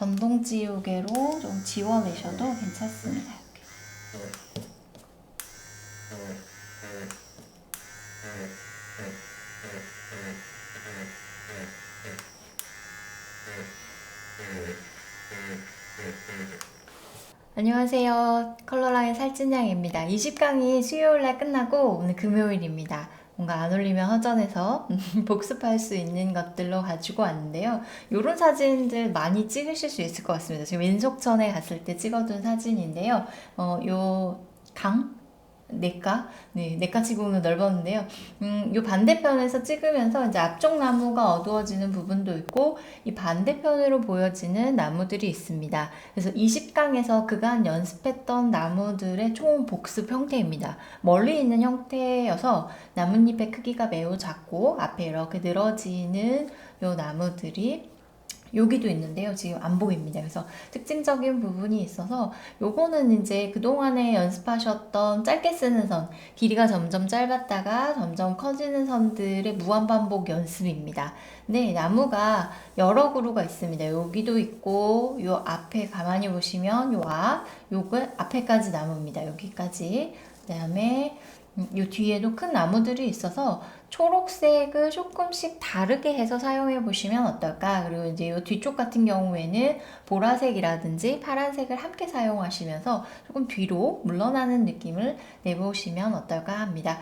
전동 지우개로 좀 지워내셔도 괜찮습니다. 이렇게. 안녕하세요. 컬러라인 살찐양입니다. 20강이 수요일날 끝나고 오늘 금요일입니다. 뭔가 안 올리면 허전해서 복습할 수 있는 것들로 가지고 왔는데요. 이런 사진들 많이 찍으실 수 있을 것 같습니다. 지금 민속촌에 갔을 때 찍어둔 사진인데요. 어, 요 강? 내과? 네, 내과 지붕은 넓었는데요. 음, 요 반대편에서 찍으면서 이제 앞쪽 나무가 어두워지는 부분도 있고, 이 반대편으로 보여지는 나무들이 있습니다. 그래서 20강에서 그간 연습했던 나무들의 총 복습 형태입니다. 멀리 있는 형태여서 나뭇잎의 크기가 매우 작고, 앞에 이렇게 늘어지는 요 나무들이 여기도 있는데요. 지금 안 보입니다. 그래서 특징적인 부분이 있어서 요거는 이제 그동안에 연습하셨던 짧게 쓰는 선, 길이가 점점 짧았다가 점점 커지는 선들의 무한 반복 연습입니다. 네, 나무가 여러 그루가 있습니다. 여기도 있고, 요 앞에 가만히 보시면 요 앞, 요거 앞에까지 나무입니다. 여기까지. 그 다음에 음, 요 뒤에도 큰 나무들이 있어서 초록색을 조금씩 다르게 해서 사용해 보시면 어떨까? 그리고 이제 이 뒤쪽 같은 경우에는 보라색이라든지 파란색을 함께 사용하시면서 조금 뒤로 물러나는 느낌을 내보시면 어떨까 합니다.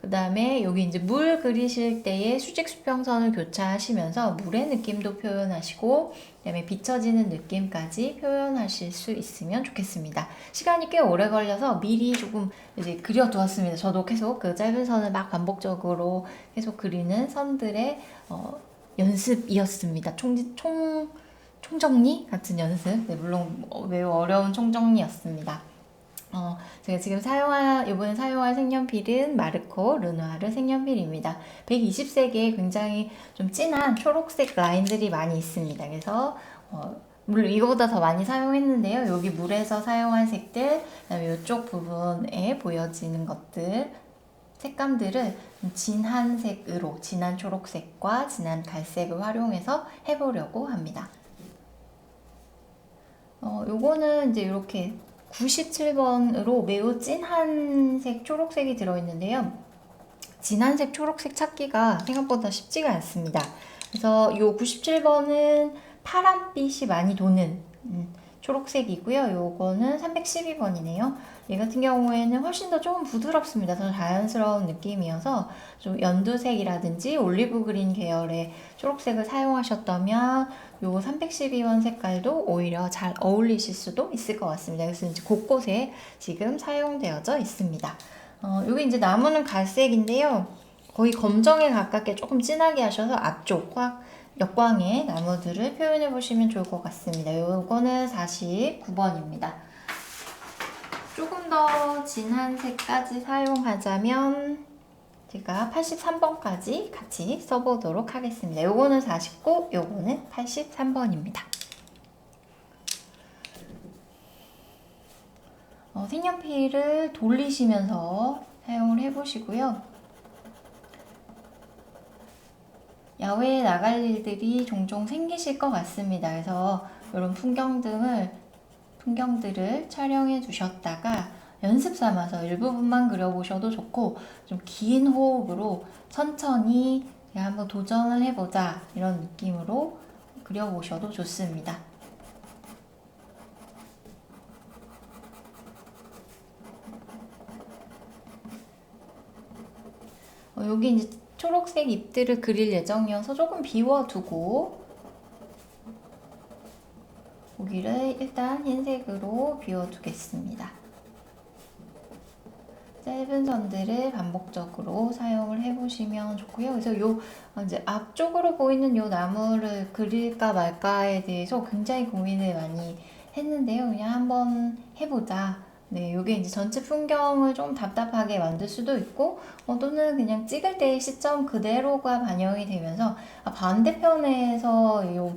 그 다음에 여기 이제 물 그리실 때에 수직 수평선을 교차하시면서 물의 느낌도 표현하시고 그다음에 비춰지는 느낌까지 표현하실 수 있으면 좋겠습니다. 시간이 꽤 오래 걸려서 미리 조금 이제 그려두었습니다. 저도 계속 그 짧은 선을 막 반복적으로 계속 그리는 선들의 어, 연습이었습니다. 총, 총, 총정리 같은 연습. 네, 물론 매우 어려운 총정리였습니다. 어, 제가 지금 사용할, 이번에 사용할 색연필은 마르코 르누아르 색연필입니다. 120색에 굉장히 좀 진한 초록색 라인들이 많이 있습니다. 그래서, 어, 물론 이거보다 더 많이 사용했는데요. 여기 물에서 사용한 색들, 그다음에 이쪽 부분에 보여지는 것들, 색감들을 진한 색으로, 진한 초록색과 진한 갈색을 활용해서 해보려고 합니다. 어, 요거는 이제 이렇게 97번으로 매우 진한 색 초록색이 들어있는데요. 진한 색 초록색 찾기가 생각보다 쉽지가 않습니다. 그래서 이 97번은 파란빛이 많이 도는 음, 초록색이고요. 요거는 312번이네요. 얘 같은 경우에는 훨씬 더 조금 부드럽습니다. 더 자연스러운 느낌이어서 좀 연두색이라든지 올리브 그린 계열의 초록색을 사용하셨다면 요 312번 색깔도 오히려 잘 어울리실 수도 있을 것 같습니다. 그래서 이제 곳곳에 지금 사용되어져 있습니다. 어, 여기 이제 나무는 갈색인데요. 거의 검정에 가깝게 조금 진하게 하셔서 앞쪽 확 역광의 나무들을 표현해 보시면 좋을 것 같습니다. 요거는 49번입니다. 조금 더 진한 색까지 사용하자면 제가 83번까지 같이 써보도록 하겠습니다. 요거는 49, 요거는 83번입니다. 어, 색연필을 돌리시면서 사용을 해보시고요. 야외에 나갈 일들이 종종 생기실 것 같습니다. 그래서 이런 풍경 등을 풍경들을 촬영해 두셨다가 연습 삼아서 일부분만 그려보셔도 좋고 좀 긴 호흡으로 천천히 한번 도전을 해보자 이런 느낌으로 그려보셔도 좋습니다. 어, 여기 이제 초록색 잎들을 그릴 예정이어서 조금 비워두고 고기를 일단 흰색으로 비워두겠습니다. 짧은 선들을 반복적으로 사용을 해보시면 좋고요. 그래서 요 이제 앞쪽으로 보이는 요 나무를 그릴까 말까에 대해서 굉장히 고민을 많이 했는데요. 그냥 한번 해보자. 네, 요게 이제 전체 풍경을 좀 답답하게 만들 수도 있고, 어, 또는 그냥 찍을 때의 시점 그대로가 반영이 되면서, 아, 반대편에서 요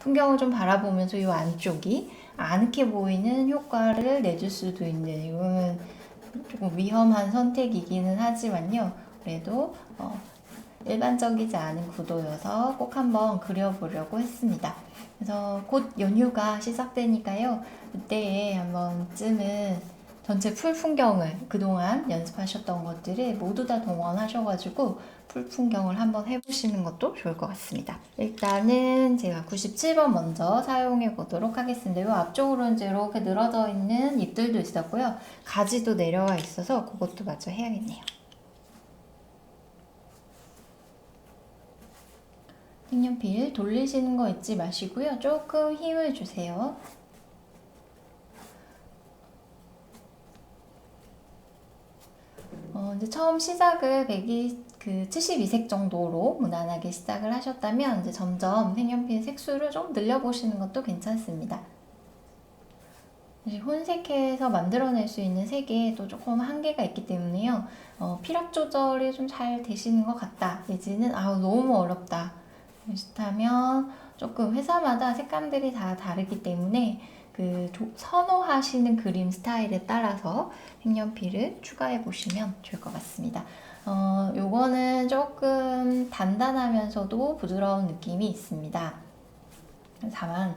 풍경을 좀 바라보면서 요 안쪽이 아늑해 보이는 효과를 내줄 수도 있는, 이거는 조금 위험한 선택이기는 하지만요. 그래도, 어, 일반적이지 않은 구도여서 꼭 한번 그려보려고 했습니다. 그래서 곧 연휴가 시작되니까요. 그때에 한 번쯤은 전체 풀 풍경을 그동안 연습하셨던 것들을 모두 다 동원하셔가지고 풀 풍경을 한번 해보시는 것도 좋을 것 같습니다. 일단은 제가 97번 먼저 사용해 보도록 하겠습니다. 이 앞쪽으로는 이제 이렇게 늘어져 있는 잎들도 있었고요. 가지도 내려와 있어서 그것도 마저 해야겠네요. 색연필 돌리시는 거 잊지 마시고요. 조금 힘을 주세요. 어, 이제 처음 시작을 100이 그 72색 정도로 무난하게 시작을 하셨다면 이제 점점 색연필 색수를 좀 늘려보시는 것도 괜찮습니다. 혼색해서 만들어낼 수 있는 색에 또 조금 한계가 있기 때문에요. 어, 필압 조절이 좀 잘 되시는 것 같다. 내지는 아우 너무 어렵다. 그렇다면 조금 회사마다 색감들이 다 다르기 때문에 그 선호하시는 그림 스타일에 따라서 색연필을 추가해 보시면 좋을 것 같습니다. 어, 요거는 조금 단단하면서도 부드러운 느낌이 있습니다. 다만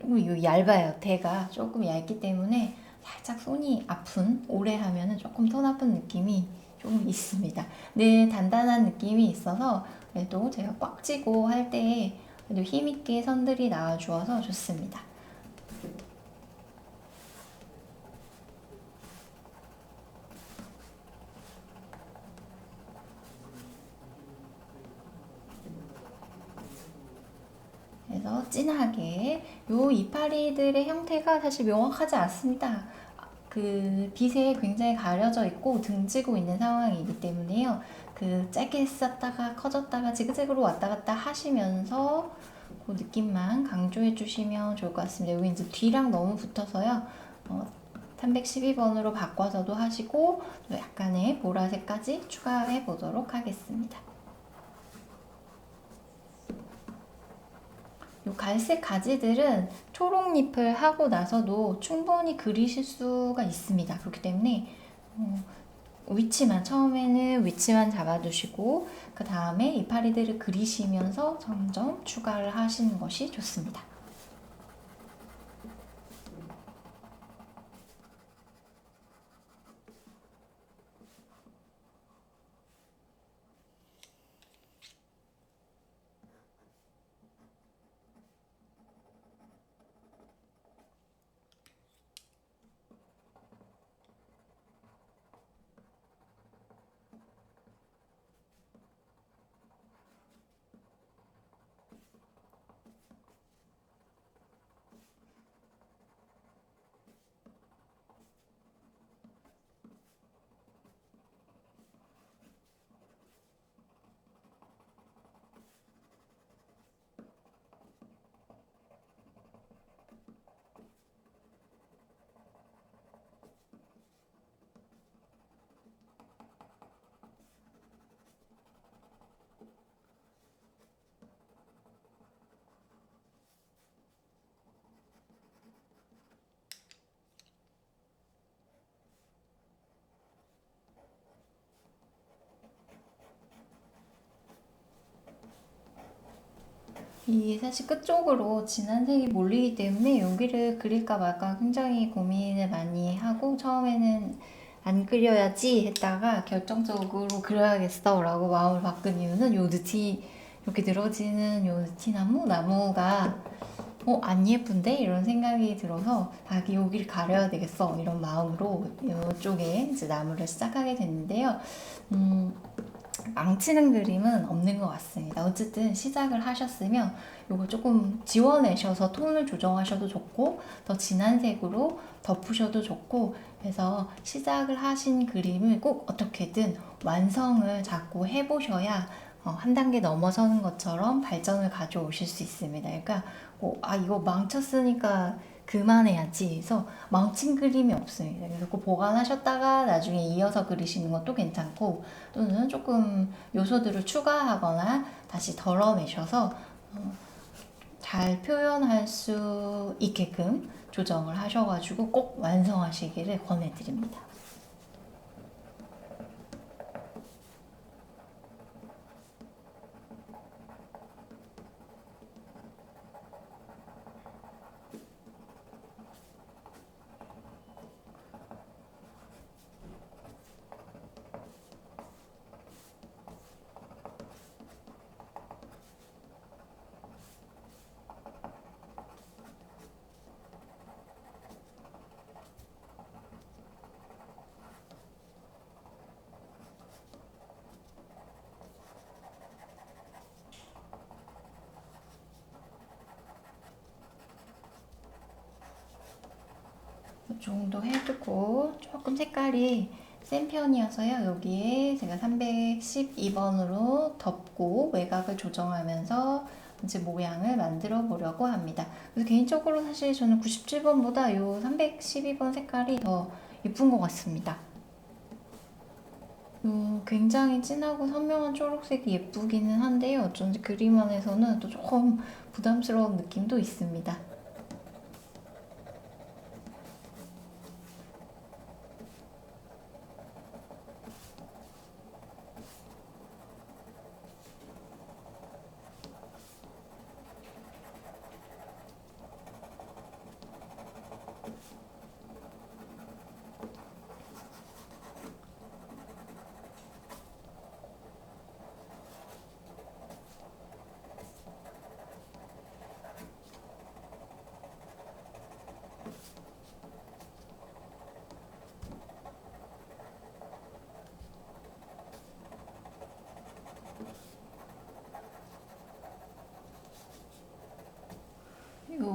조금 얇아요. 대가 조금 얇기 때문에 살짝 손이 아픈 오래 하면은 조금 손 아픈 느낌이 좀 있습니다. 네, 단단한 느낌이 있어서 그래도 제가 꽉 쥐고 할 때에 힘있게 선들이 나와 주어서 좋습니다. 진하게 요 이파리들의 형태가 사실 명확하지 않습니다. 그 빛에 굉장히 가려져 있고 등지고 있는 상황이기 때문에요. 그 짧게 썼다가 커졌다가 지그재그로 왔다 갔다 하시면서 그 느낌만 강조해 주시면 좋을 것 같습니다. 여기 이제 뒤랑 너무 붙어서요. 어, 312번으로 바꿔서도 하시고 약간의 보라색까지 추가해 보도록 하겠습니다. 이 갈색 가지들은 초록잎을 하고 나서도 충분히 그리실 수가 있습니다. 그렇기 때문에 어, 위치만 처음에는 위치만 잡아두시고 그 다음에 이파리들을 그리시면서 점점 추가를 하시는 것이 좋습니다. 이 사실 끝쪽으로 진한 색이 몰리기 때문에 여기를 그릴까 말까 굉장히 고민을 많이 하고 처음에는 안 그려야지 했다가 결정적으로 그려야겠어 라고 마음을 바꾼 이유는 요 느티 이렇게 늘어지는 요 느티나무 나무가 어, 안 예쁜데? 이런 생각이 들어서 아, 여기를 가려야 되겠어 이런 마음으로 이쪽에 이제 나무를 시작하게 됐는데요. 음, 망치는 그림은 없는 것 같습니다. 어쨌든 시작을 하셨으면 이거 조금 지워내셔서 톤을 조정하셔도 좋고 더 진한 색으로 덮으셔도 좋고 그래서 시작을 하신 그림을 꼭 어떻게든 완성을 자꾸 해보셔야 어, 한 단계 넘어서는 것처럼 발전을 가져오실 수 있습니다. 그러니까 뭐, 아 이거 망쳤으니까 그만해야지 해서 망친 그림이 없습니다. 그래서 그 보관하셨다가 나중에 이어서 그리시는 것도 괜찮고 또는 조금 요소들을 추가하거나 다시 덜어내셔서 어, 잘 표현할 수 있게끔 조정을 하셔가지고 꼭 완성하시기를 권해드립니다. 정도 해두고 조금 색깔이 센 편이어서요. 여기에 제가 312번으로 덮고 외곽을 조정하면서 이제 모양을 만들어 보려고 합니다. 그래서 개인적으로 사실 저는 97번보다 이 312번 색깔이 더 예쁜 것 같습니다. 음, 굉장히 진하고 선명한 초록색이 예쁘기는 한데요. 어쩐지 그림 안에서는 또 조금 부담스러운 느낌도 있습니다.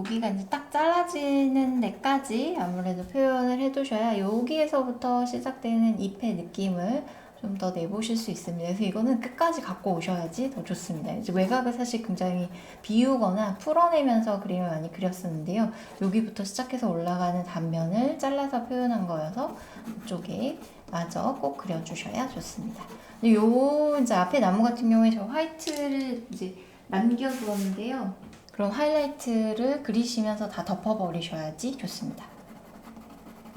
여기가 이제 딱 잘라지는 데까지 아무래도 표현을 해두셔야 여기에서부터 시작되는 잎의 느낌을 좀 더 내보실 수 있습니다. 그래서 이거는 끝까지 갖고 오셔야지 더 좋습니다. 이제 외곽을 사실 굉장히 비우거나 풀어내면서 그림을 많이 그렸었는데요. 여기부터 시작해서 올라가는 단면을 잘라서 표현한 거여서 이쪽에 마저 꼭 그려주셔야 좋습니다. 요 이제 앞에 나무 같은 경우에 저 화이트를 이제 남겨두었는데요. 그럼 하이라이트를 그리시면서 다 덮어버리셔야지 좋습니다.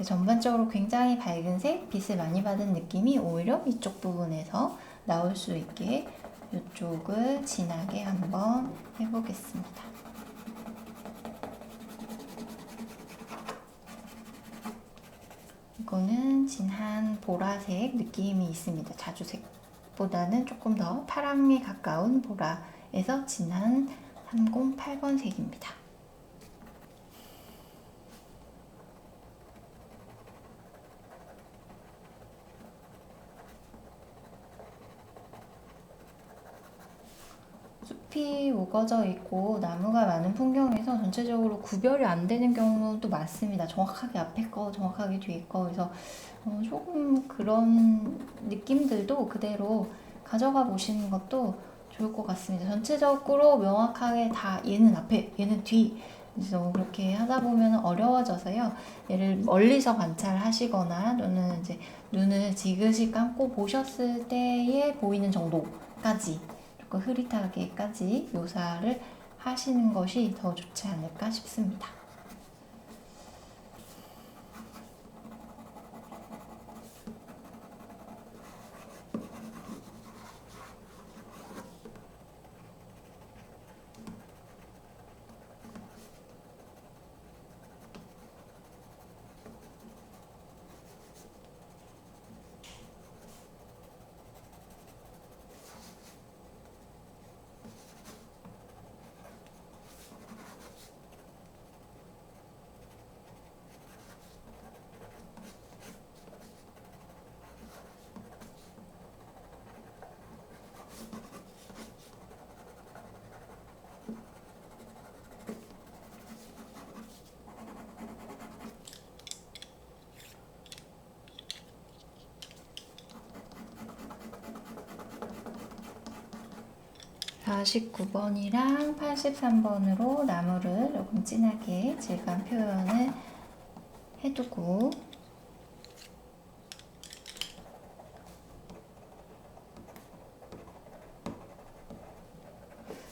전반적으로 굉장히 밝은 색, 빛을 많이 받은 느낌이 오히려 이쪽 부분에서 나올 수 있게 이쪽을 진하게 한번 해보겠습니다. 이거는 진한 보라색 느낌이 있습니다. 자주색보다는 조금 더 파랑에 가까운 보라에서 진한 308번 색입니다. 숲이 우거져 있고 나무가 많은 풍경에서 전체적으로 구별이 안 되는 경우도 많습니다. 정확하게 앞에 거, 정확하게 뒤에 거. 그래서 어, 조금 그런 느낌들도 그대로 가져가 보시는 것도 좋을 것 같습니다. 전체적으로 명확하게 다 얘는 앞에, 얘는 뒤. 그래서 그렇게 하다 보면 어려워져서요. 얘를 멀리서 관찰하시거나 또는 이제 눈을 지그시 감고 보셨을 때에 보이는 정도까지 조금 흐릿하게까지 묘사를 하시는 것이 더 좋지 않을까 싶습니다. 49번이랑 83번으로 나무를 조금 진하게 질감 표현을 해두고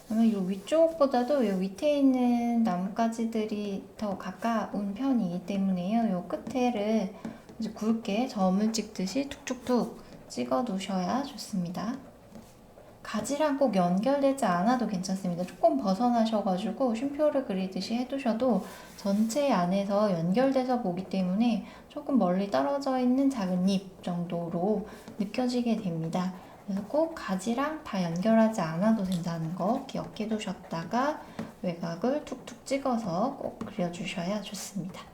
그러면 이 위쪽보다도 이 밑에 있는 나뭇가지들이 더 가까운 편이기 때문에요. 이 끝에를 이제 굵게 점을 찍듯이 툭툭툭 찍어 두셔야 좋습니다. 가지랑 꼭 연결되지 않아도 괜찮습니다. 조금 벗어나셔가지고 쉼표를 그리듯이 해두셔도 전체 안에서 연결돼서 보기 때문에 조금 멀리 떨어져 있는 작은 잎 정도로 느껴지게 됩니다. 그래서 꼭 가지랑 다 연결하지 않아도 된다는 거 기억해 두셨다가 외곽을 툭툭 찍어서 꼭 그려주셔야 좋습니다.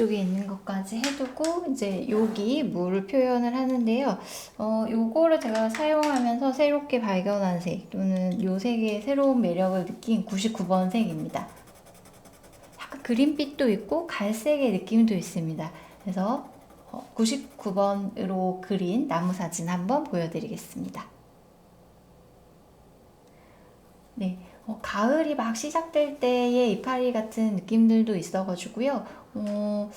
앞쪽에 있는 것까지 해두고 이제 여기 물 표현을 하는데요. 어, 요거를 제가 사용하면서 새롭게 발견한 색 또는 요 색의 새로운 매력을 느낀 99번 색입니다. 약간 그린빛도 있고 갈색의 느낌도 있습니다. 그래서 99번으로 그린 나무 사진 한번 보여드리겠습니다. 네, 어, 가을이 막 시작될 때의 이파리 같은 느낌들도 있어가지고요. 어,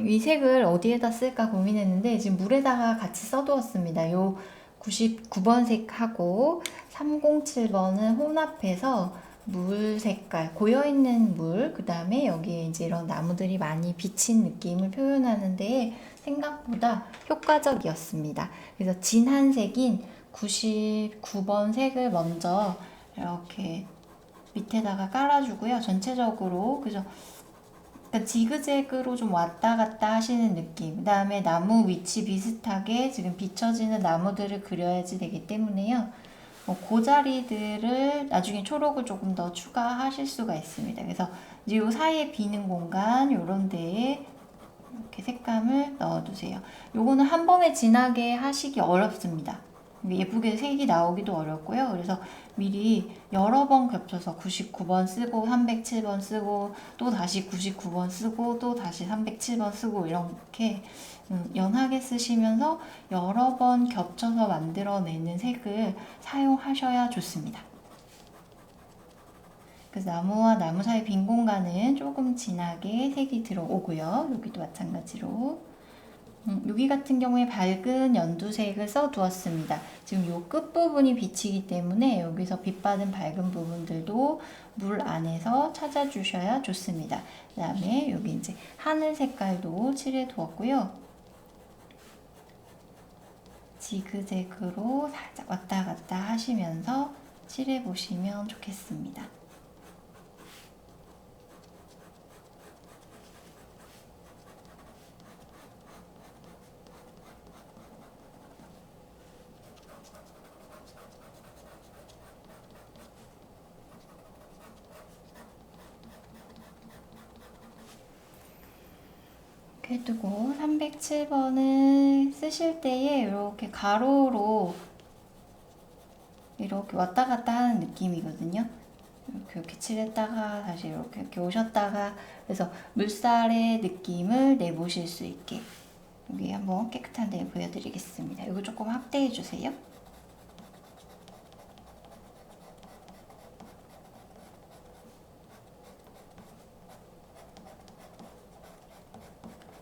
이 색을 어디에다 쓸까 고민했는데 지금 물에다가 같이 써두었습니다. 요 99번 색하고 307번은 혼합해서 물 색깔, 고여있는 물, 그 다음에 여기에 이제 이런 나무들이 많이 비친 느낌을 표현하는데 생각보다 효과적이었습니다. 그래서 진한 색인 99번 색을 먼저 이렇게 밑에다가 깔아주고요. 전체적으로 그래서 그러니까 지그재그로 좀 왔다 갔다 하시는 느낌. 그 다음에 나무 위치 비슷하게 지금 비춰지는 나무들을 그려야지 되기 때문에요. 뭐 그 자리들을 나중에 초록을 조금 더 추가하실 수가 있습니다. 그래서 이제 요 사이에 비는 공간 요런 데에 이렇게 색감을 넣어두세요. 요거는 한 번에 진하게 하시기 어렵습니다. 예쁘게 색이 나오기도 어렵고요. 그래서 미리 여러 번 겹쳐서 99번 쓰고 307번 쓰고 또 다시 99번 쓰고 또 다시 307번 쓰고 이렇게 음, 연하게 쓰시면서 여러 번 겹쳐서 만들어내는 색을 사용하셔야 좋습니다. 그래서 나무와 나무 사이 빈 공간은 조금 진하게 색이 들어오고요. 여기도 마찬가지로 음, 여기 같은 경우에 밝은 연두색을 써 두었습니다. 지금 이 끝부분이 비치기 때문에 여기서 빛받은 밝은 부분들도 물 안에서 찾아주셔야 좋습니다. 그 다음에 여기 이제 하늘 색깔도 칠해 두었고요. 지그재그로 살짝 왔다 갔다 하시면서 칠해 보시면 좋겠습니다. 해두고 307번을 쓰실 때에 이렇게 가로로 이렇게 왔다 갔다 하는 느낌이거든요. 이렇게 이렇게 칠했다가 다시 이렇게 이렇게 오셨다가 그래서 물살의 느낌을 내보실 수 있게 여기 한번 깨끗한 데 보여드리겠습니다. 이거 조금 확대해 주세요.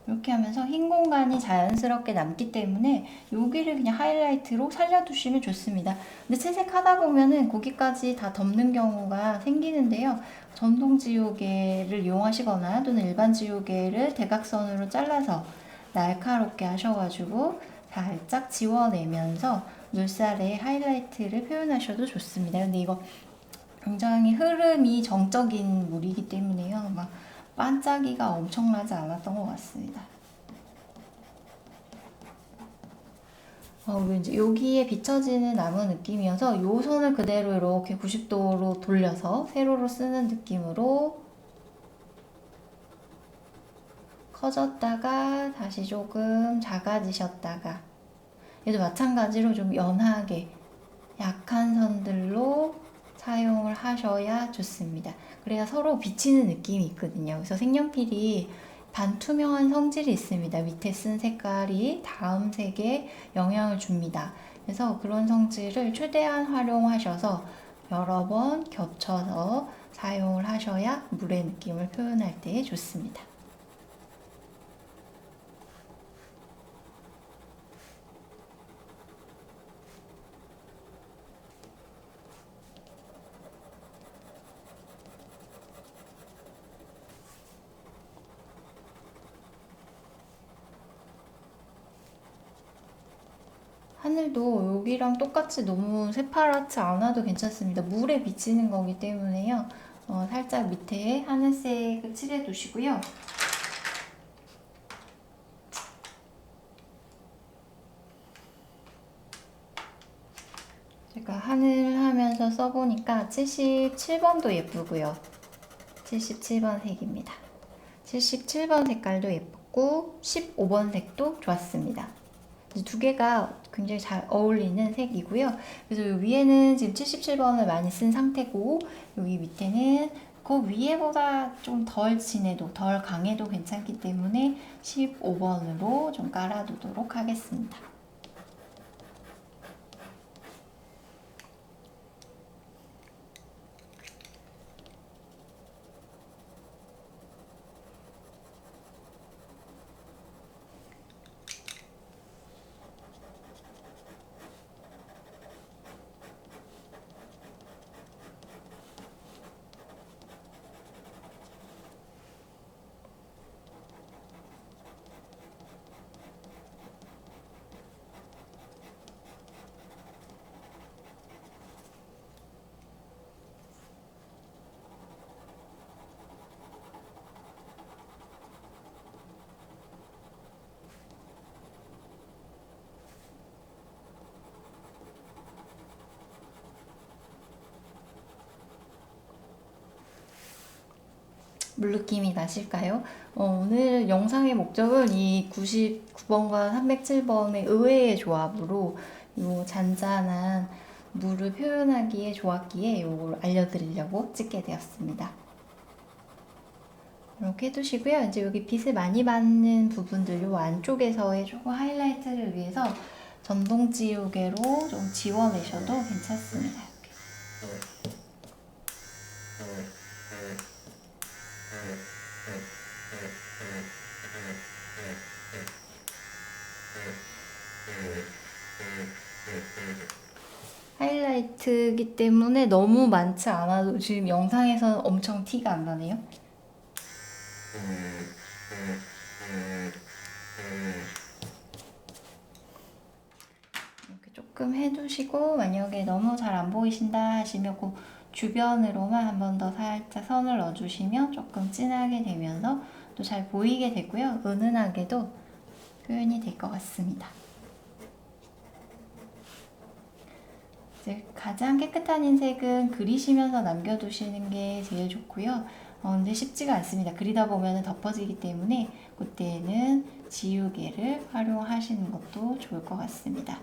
이렇게 하면서 흰 공간이 자연스럽게 남기 때문에 여기를 그냥 하이라이트로 살려두시면 좋습니다. 근데 채색하다 보면은 거기까지 다 덮는 경우가 생기는데요. 전동 지우개를 이용하시거나 또는 일반 지우개를 대각선으로 잘라서 날카롭게 하셔가지고 살짝 지워내면서 물살에 하이라이트를 표현하셔도 좋습니다. 근데 이거 굉장히 흐름이 정적인 물이기 때문에요. 막 반짝이가 엄청나지 않았던 것 같습니다. 어, 이제 여기에 비춰지는 나무 느낌이어서 요 선을 그대로 이렇게 90도로 돌려서 세로로 쓰는 느낌으로 커졌다가 다시 조금 작아지셨다가 얘도 마찬가지로 좀 연하게 약한 선들로 사용을 하셔야 좋습니다. 그래야 서로 비치는 느낌이 있거든요. 그래서 색연필이 반투명한 성질이 있습니다. 밑에 쓴 색깔이 다음 색에 영향을 줍니다. 그래서 그런 성질을 최대한 활용하셔서 여러 번 겹쳐서 사용을 하셔야 물의 느낌을 표현할 때 좋습니다. 하늘도 여기랑 똑같이 너무 새파랗지 않아도 괜찮습니다. 물에 비치는 거기 때문에요. 어, 살짝 밑에 하늘색을 칠해 두시고요. 제가 하늘 하면서 써보니까 77번도 예쁘고요. 77번 색입니다. 77번 색깔도 예뻤고 15번 색도 좋았습니다. 이두 개가 굉장히 잘 어울리는 색이고요. 그래서 요 위에는 지금 77번을 많이 쓴 상태고 여기 밑에는 그 위에보다 좀 덜 진해도 덜 강해도 괜찮기 때문에 15번으로 좀 깔아두도록 하겠습니다. 물 느낌이 나실까요? 어, 오늘 영상의 목적은 이 99번과 307번의 의외의 조합으로 이 잔잔한 물을 표현하기에 좋았기에 이걸 알려드리려고 찍게 되었습니다. 이렇게 해두시고요. 이제 여기 빛을 많이 받는 부분들, 요 안쪽에서의 조금 하이라이트를 위해서 전동 지우개로 좀 지워내셔도 괜찮습니다. 이렇게. 하이라이트이기 때문에 너무 많지 않아도 지금 영상에서는 엄청 티가 안 나네요. 이렇게 조금 해두시고 만약에 너무 잘 안 보이신다 하시면 그 주변으로만 한 번 더 살짝 선을 넣어주시면 조금 진하게 되면서 또 잘 보이게 되고요. 은은하게도 표현이 될 것 같습니다. 이제 가장 깨끗한 흰색은 그리시면서 남겨두시는 게 제일 좋고요. 어, 근데 쉽지가 않습니다. 그리다 보면 덮어지기 때문에 그때는 지우개를 활용하시는 것도 좋을 것 같습니다.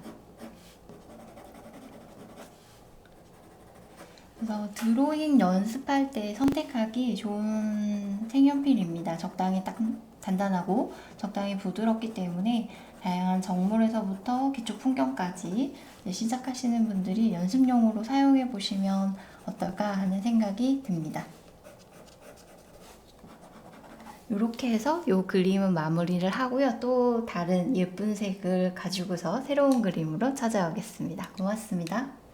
그래서 드로잉 연습할 때 선택하기 좋은 색연필입니다. 적당히 딱 단단하고 적당히 부드럽기 때문에 다양한 정물에서부터 기초 풍경까지 시작하시는 분들이 연습용으로 사용해 보시면 어떨까 하는 생각이 듭니다. 이렇게 해서 이 그림은 마무리를 하고요. 또 다른 예쁜 색을 가지고서 새로운 그림으로 찾아오겠습니다. 고맙습니다.